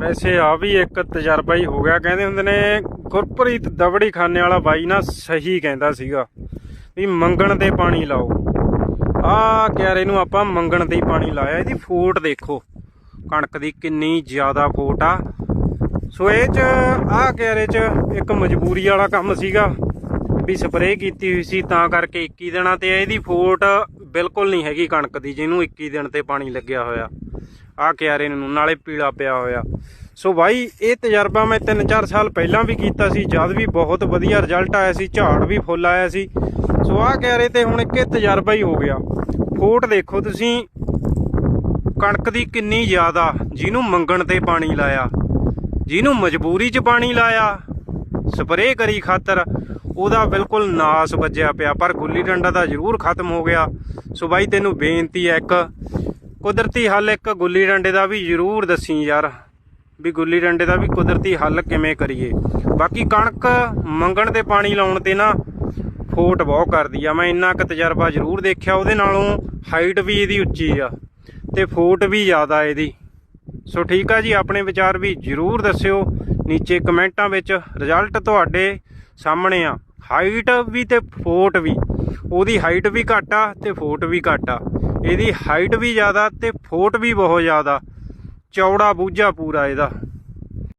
ਵੈਸੇ ਆ ਵੀ ਇੱਕ ਤਜਰਬਾ ਹੀ ਹੋ ਗਿਆ। ਕਹਿੰਦੇ ਹੁੰਦੇ ਨੇ, ਗੁਰਪ੍ਰੀਤ ਦਵੜੀ ਖਾਨੇ ਵਾਲਾ ਬਾਈ ਨਾ ਸਹੀ ਕਹਿੰਦਾ ਸੀਗਾ ਵੀ ਮੰਗਣ ਤੇ ਪਾਣੀ ਲਾਓ। ਆ ਕਿਆਰੇ ਨੂੰ ਆਪਾਂ ਮੰਗਣ ਤੇ ਪਾਣੀ ਲਾਇਆ। ਇਹਦੀ ਫੋਟ ਦੇਖੋ। ਕਣਕ ਦੀ ਕਿੰਨੀ ਜ਼ਿਆਦਾ ਫੋਟ ਆ। ਸੋ ਇਹ ਚ, ਆ ਕਿਆਰੇ ਚ ਇੱਕ ਮਜਬੂਰੀ ਵਾਲਾ ਕੰਮ ਸੀਗਾ ਵੀ ਸਪਰੇਅ ਕੀਤੀ ਹੋਈ ਸੀ। ਤਾਂ ਕਰਕੇ 21 ਦਿਨਾਂ ਤੇ ਇਹਦੀ ਫੋਟ ਬਿਲਕੁਲ ਨਹੀਂ ਹੈਗੀ ਕਣਕ ਦੀ, ਜਿਹਨੂੰ 21 ਦਿਨ ਤੇ ਪਾਣੀ ਲੱਗਿਆ ਹੋਇਆ। ਆ ਕਿਆਰੇ ਨੂੰ, ਨਾਲੇ ਪੀਲਾ ਪਿਆ ਹੋਇਆ। ਸੋ ਬਾਈ, ਇਹ ਤਜਰਬਾ ਮੈਂ 3-4 ਸਾਲ ਪਹਿਲਾਂ ਵੀ ਕੀਤਾ ਸੀ, ਜਦ ਵੀ ਬਹੁਤ ਵਧੀਆ ਰਿਜ਼ਲਟ ਆਇਆ ਸੀ, ਝਾੜ ਵੀ ਫੁੱਲ ਆਇਆ ਸੀ। ਸੋ ਆ ਕਿਆਰੇ ਤੇ ਹੁਣ ਇੱਕ ਇਹ ਤਜਰਬਾ ਹੀ ਹੋ ਗਿਆ। ਫੋਟ ਦੇਖੋ ਤੁਸੀਂ, ਕਣਕ ਦੀ ਕਿੰਨੀ ਜ਼ਿਆਦਾ, ਜਿਹਨੂੰ ਮੰਗਣ ਤੇ ਪਾਣੀ ਲਾਇਆ, ਜਿਹਨੂੰ ਮਜਬੂਰੀ 'ਚ ਪਾਣੀ ਲਾਇਆ, ਸਪਰੇਅ ਕਰੀ ਖਾਤਰ, ਉਹਦਾ ਬਿਲਕੁਲ ਨਾਸ ਵੱਜਿਆ ਪਿਆ, ਪਰ ਗੁੱਲੀ ਡੰਡਾ ਤਾਂ ਜ਼ਰੂਰ ਖਤਮ ਹੋ ਗਿਆ। ਸੋ ਬਾਈ, ਤੈਨੂੰ ਬੇਨਤੀ ਹੈ ਇੱਕ ਕੁਦਰਤੀ ਹੱਲ ਇੱਕ ਗੁੱਲੀ ਡੰਡੇ ਦਾ ਵੀ ਜ਼ਰੂਰ ਦੱਸੀ ਯਾਰ, ਵੀ ਗੁੱਲੀ ਡੰਡੇ ਦਾ ਵੀ ਕੁਦਰਤੀ ਹੱਲ ਕਿਵੇਂ ਕਰੀਏ। ਬਾਕੀ ਕਣਕ ਮੰਗਣ ਤੇ ਪਾਣੀ ਲਾਉਣ ਤੇ ਨਾ ਫੋਟ ਬਹੁਤ ਕਰਦੀ ਆ। ਮੈਂ ਇੰਨਾ ਕੁ ਤਜਰਬਾ ਜ਼ਰੂਰ ਦੇਖਿਆ, ਉਹਦੇ ਨਾਲੋਂ ਹਾਈਟ ਵੀ ਇਹਦੀ ਉੱਚੀ ਆ ਤੇ ਫੋਟ ਵੀ ਜ਼ਿਆਦਾ ਇਹਦੀ। ਸੋ ਠੀਕ ਆ ਜੀ, ਆਪਣੇ ਵਿਚਾਰ ਵੀ ਜਰੂਰ ਦੱਸਿਓ। ਨੀਚੇ ਕਮੈਂਟਾਂ ਵਿੱਚ ਰਿਜ਼ਲਟ ਤੁਹਾਡੇ ਸਾਹਮਣੇ ਆ। ਹਾਈਟ ਵੀ ਤੇ ਫੋਟ ਵੀ। ਉਹਦੀ ਹਾਈਟ ਵੀ ਘੱਟ ਆ ਤੇ ਫੋਟ ਵੀ ਘੱਟ ਆ। ਇਹਦੀ ਹਾਈਟ ਵੀ ਜ਼ਿਆਦਾ ਤੇ ਫੋਟ ਵੀ ਬਹੁਤ ਜ਼ਿਆਦਾ। ਚੌੜਾ ਬੂਝਾ ਪੂਰਾ ਇਹਦਾ।